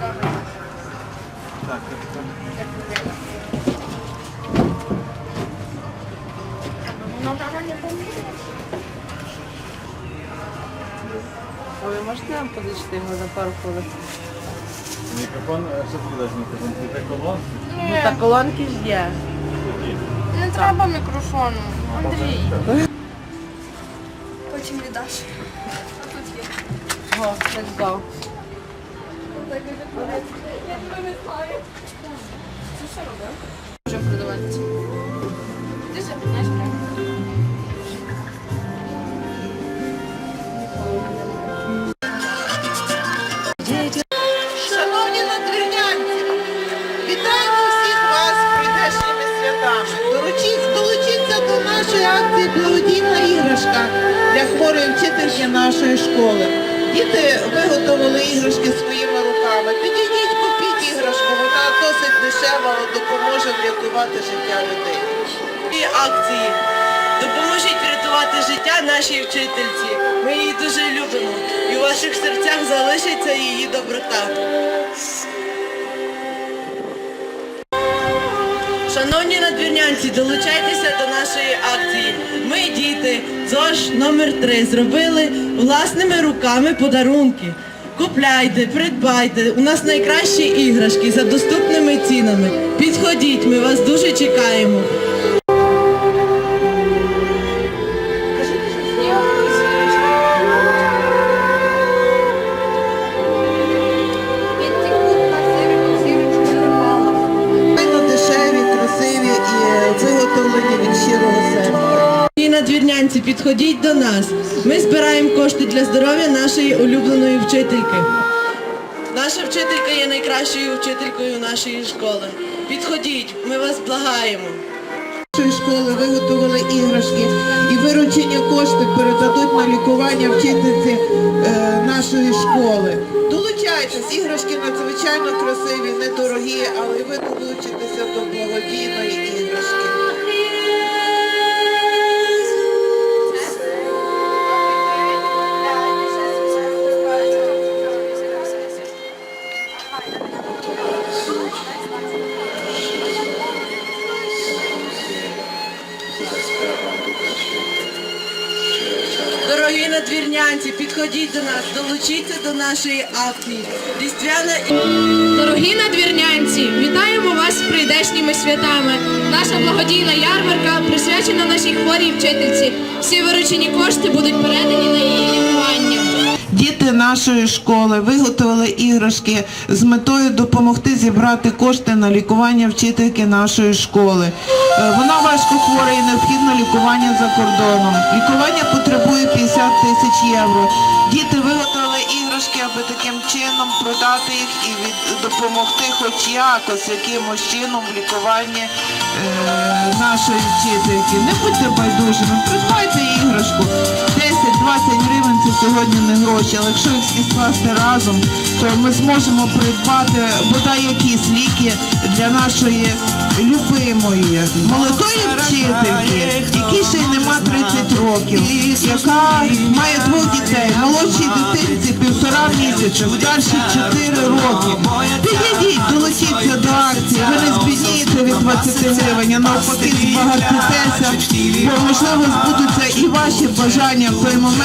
Так, так. А ви можете нам позичити його на пару хвилин? Мікрофон, що ти даєш мікрофон? Це колон? Ну та колонки ж є. Не треба мікрофону. Андрій. Потім віддаш. Тут є. Го, let's go. Я тебе не знаю. Це що робив? Можемо продавати. Ти же підняш Шановні надвірнянці, вітаємо всіх вас з прийдешніми святами. Долучіть, долучіться до нашої акції Благодійна іграшка для хворої вчительки нашої школи. Діти виготовили своїми. Підійдіть, купіть іграшку, вона досить дешева, але допоможе врятувати життя людей. І акції. Допоможіть врятувати життя нашій вчительці. Ми її дуже любимо. І у ваших серцях залишиться її доброта. Шановні надвірнянці, долучайтеся до нашої акції. Ми, діти, ЗОЖ номер 3 зробили власними руками подарунки. Купляйте, придбайте. У нас найкращі іграшки за доступними цінами. Підходіть, ми вас дуже чекаємо. І виготовлені серця. Підходіть до нас. Ми збираємо кошти для здоров'я нашої улюбленої вчительки. Наша вчителька є найкращою вчителькою нашої школи. Підходіть, ми вас благаємо. Нашої школи виготовили іграшки і виручені кошти передадуть на лікування вчительці е, нашої школи. Долучайтесь, іграшки надзвичайно красиві, недорогі, але ви долучитеся до благодійної надвірнянці, підходіть до нас, долучіться до нашої акції. Різдвяна Дорогі надвірнянці, вітаємо вас з прийдешніми святами. Наша благодійна ярмарка присвячена нашій хворій вчительці. Всі виручені кошти будуть передані на її лікування. Діти нашої школи виготовили іграшки з метою допомогти зібрати кошти на лікування вчительки нашої школи. Е, Вона важко хвора і необхідно лікування за кордоном. Лікування потребує 50 тисяч євро. Діти виготовили іграшки, аби таким чином продати їх і допомогти хоч якось якимось чином в лікуванні е, нашої вчительки. Не будьте байдужими, придбайте іграшку. 10-20 гривень це сьогодні не гроші, але якщо їх скласти разом, то ми зможемо придбати бодай якісь ліки для нашої любимої молодої вчительки, якій ще й нема 30 років, яка має двох дітей, молодшій дитинці півтора місяця, старшій 4 роки. Підійдіть, долучіться до акції, ви не збіднієте від 20 гривень, а навпаки збагатитеся, бо можливо збудуться і ваші бажання в той момент.